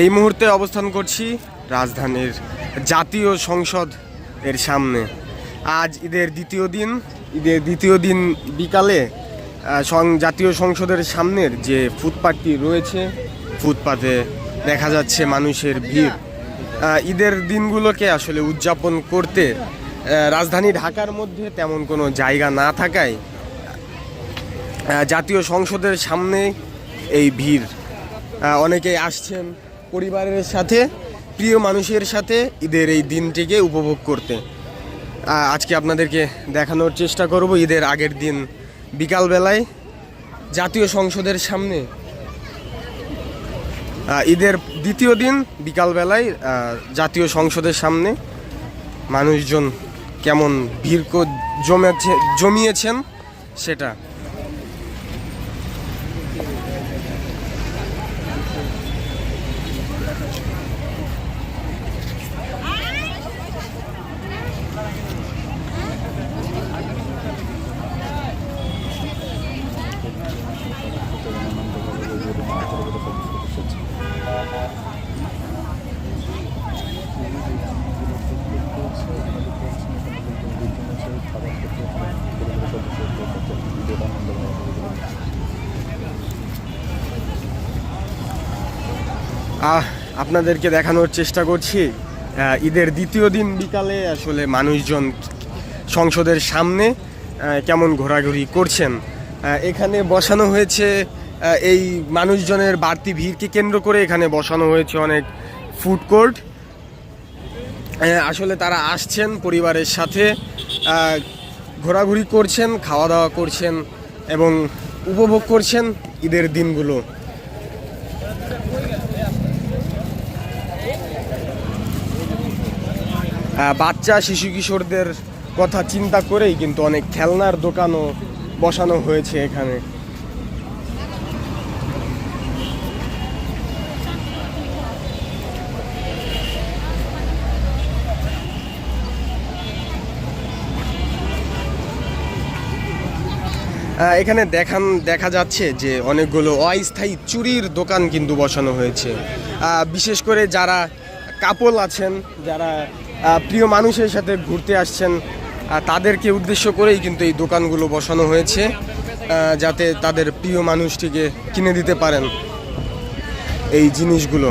এই মুহূর্তে অবস্থান করছি রাজধানীর জাতীয় সংসদ এর সামনে। আজ ঈদের দ্বিতীয় দিন, ঈদের দ্বিতীয় দিন বিকালে জাতীয় সংসদের সামনের যে ফুটপাথটি রয়েছে, ফুটপাতে দেখা যাচ্ছে মানুষের ভিড়। ঈদের দিনগুলোকে আসলে উদযাপন করতে রাজধানী ঢাকার মধ্যে তেমন কোনো জায়গা না থাকায় জাতীয় সংসদের সামনে এই ভিড় অনেকেই আসছেন পরিবারের সাথে, প্রিয় মানুষের সাথে ঈদের এই দিনটিকে উপভোগ করতে। আজকে আপনাদেরকে দেখানোর চেষ্টা করব ঈদের আগের দিন বিকালবেলায় জাতীয় সংসদের সামনে। ঈদের দ্বিতীয় দিন বিকালবেলায় জাতীয় সংসদের সামনে মানুষজন কেমন ভিড় জমেছে জমিয়েছেন সেটা আপনাদেরকে দেখানোর চেষ্টা করছি। ঈদের দ্বিতীয় দিন বিকালে আসলে মানুষজন সংসদের সামনে কেমন ঘোরাঘুরি করছেন। এখানে বসানো হয়েছে এই মানুষজনের বাড়তি ভিড়কে কেন্দ্র করে এখানে বসানো হয়েছে অনেক ফুড কোর্ট আসলে তারা আসছেন পরিবারের সাথে ঘোরাঘুরি করছেন, খাওয়া দাওয়া করছেন এবং উপভোগ করছেন ঈদের দিনগুলো। বাচ্চা, শিশু, কিশোরদের কথা চিন্তা করেই কিন্তু অনেক খেলনার দোকানও বসানো হয়েছে এখানে। এখানে দেখান, দেখা যাচ্ছে যে অনেকগুলো অস্থায়ী চুরির দোকান কিন্তু বসানো হয়েছে। বিশেষ করে যারা কাপল আছেন, যারা প্রিয় মানুষের সাথে ঘুরতে আসছেন তাদেরকে উদ্দেশ্য করেই কিন্তু এই দোকানগুলো বসানো হয়েছে যাতে তাদের প্রিয় মানুষটিকে কিনে দিতে পারেন এই জিনিসগুলো।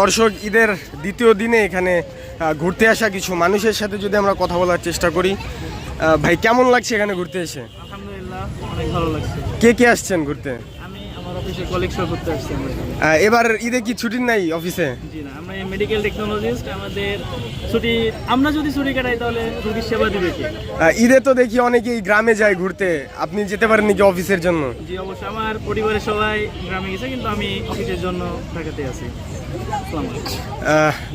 দর্শক ঈদের দ্বিতীয় দিনে এখানে ঘুরতে আসা কিছু মানুষের সাথে যদি আমরা কথা বলার চেষ্টা করি ভাই কেমন লাগছে এখানে ঘুরতে এসে? কে কে আসছেন ঘুরতে? এবার ঈদে কি ছুটির নাই অফিসে? মেডিকেল টেকনোলজিস্ট আমাদের ছুটি আমরা যদি ছুটি কাটাই তাহলে রোগীর সেবা দিবে কি? ঈদে তো দেখি অনেকেই গ্রামে যায় ঘুরতে। আপনি যেতে পারেন নাকি অফিসের জন্য? জি অবশ্যই। আমার পরিবারের সবাই গ্রামে গেছে কিন্তু আমি অফিসের জন্য ঢাকাতে আছি।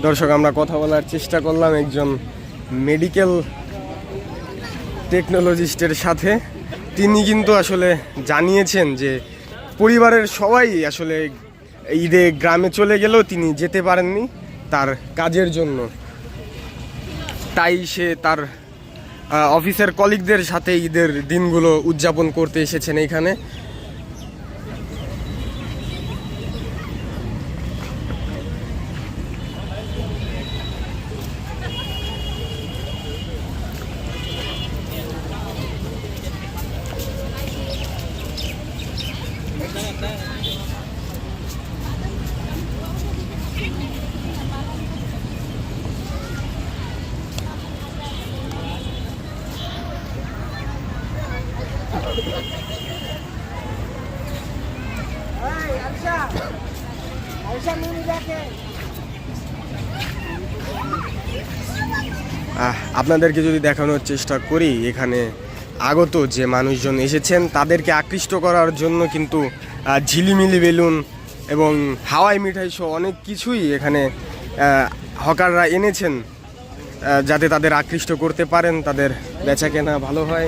দর্শক আমরা কথা বলার চেষ্টা করলাম একজন মেডিকেল টেকনোলজিস্টের সাথে। তিনি কিন্তু আসলে জানিয়েছেন যে পরিবারের সবাই আসলে ঈদে গ্রামে চলে গেলেও তিনি যেতে পারেননি তার কাজের জন্য। তাই সে তার অফিসের কলিগদের সাথে ঈদের দিনগুলো উদযাপন করতে এসেছেন এইখানে আপনাদেরকে যদি দেখানোর চেষ্টা করি, এখানে আগত যে মানুষজন এসেছেন, তাদেরকে আকৃষ্ট করার জন্য কিন্তু ঝিলিমিলি বেলুন এবং হাওয়াই মিঠাই সহ অনেক কিছুই এখানে হকাররা এনেছেন যাতে তাদের আকৃষ্ট করতে পারেন, তাদের বেচা কেনা ভালো হয়।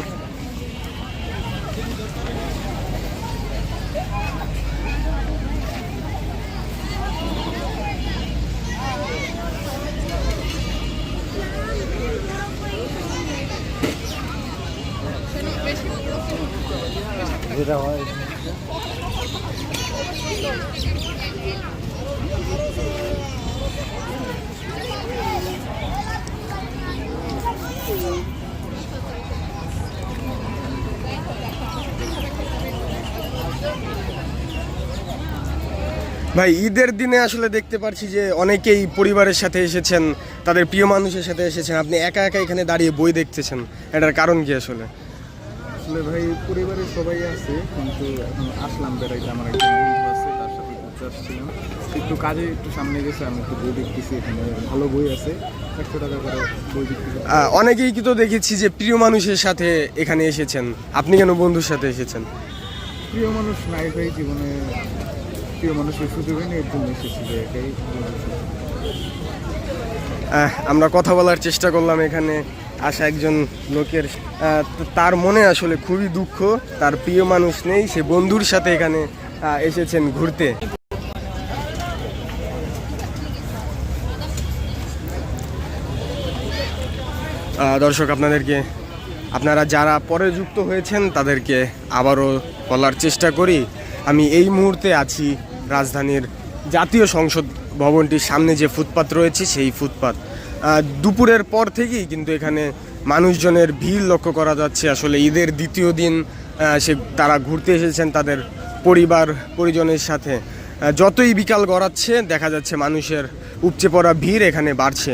যেটা হয়। ভাই, ঈদের দিনে আসলে দেখতে পাচ্ছি যে অনেকেই পরিবারের সাথে এসেছেন, তাদের প্রিয় মানুষের সাথে এসেছেন। আপনি একা একা এখানে দাঁড়িয়ে বই দেখতেছেন, এটার কারণ কি আসলে? আসলে ভাই পরিবারের সবাই আছে কিন্তু এখন আসলাম বেড়াইতে আমার একজন বন্ধু আছে তার সাথে ঘুরতে আসছিলাম। একটু কাজে একটু সামনে গেছে আমি একটু বই দেখতেছি এখানে ভালো বই আছে। একশো টাকা করে বই দেখতেছি অনেকেই কিন্তু দেখেছি যে প্রিয় মানুষের সাথে এখানে এসেছেন। আপনি কেন বন্ধুর সাথে এসেছেন? প্রিয় মানুষ নাই ভাই জীবনে প্রিয় মানুষের সুযোগ হয়নি এর জন্য এসেছি যে এটাই আমরা কথা বলার চেষ্টা করলাম এখানে। আসা একজন লোকের তার মনে আসলে খুবই দুঃখ, তার প্রিয় মানুষ নেই, সে বন্ধুর সাথে এখানে এসেছেন ঘুরতে। দর্শক, আপনাদেরকে, আপনারা যারা পরে যুক্ত হয়েছেন, তাদেরকে আবারও বলার চেষ্টা করি। আমি এই মুহূর্তে আছি রাজধানীর জাতীয় সংসদ ভবনটির সামনে যে ফুটপাত রয়েছে, সেই ফুটপাত। দুপুরের পর থেকেই কিন্তু এখানে মানুষজনের ভিড় লক্ষ্য করা যাচ্ছে। আসলে ঈদের দ্বিতীয় দিন সে তারা ঘুরতে এসেছেন তাদের পরিবার, পরিজনের সাথে। যতই বিকাল গড়াচ্ছে, দেখা যাচ্ছে মানুষের উপচে পড়া ভিড় এখানে বাড়ছে।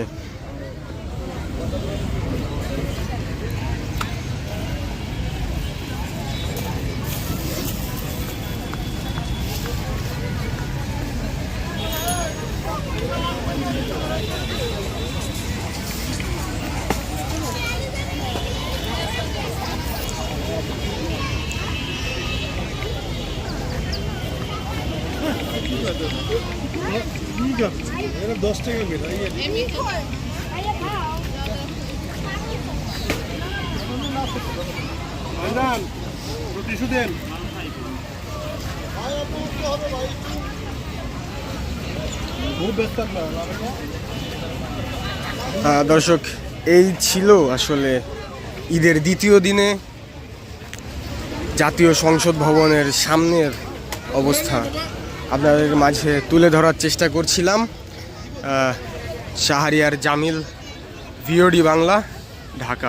আহ, দর্শক এই ছিল আসলে ঈদের দ্বিতীয় দিনে জাতীয় সংসদ ভবনের সামনের অবস্থা। আপনাদের মাঝে তুলে ধরার চেষ্টা করছিলাম। শাহরিয়ার জামিল ভিওডি বাংলা ঢাকা।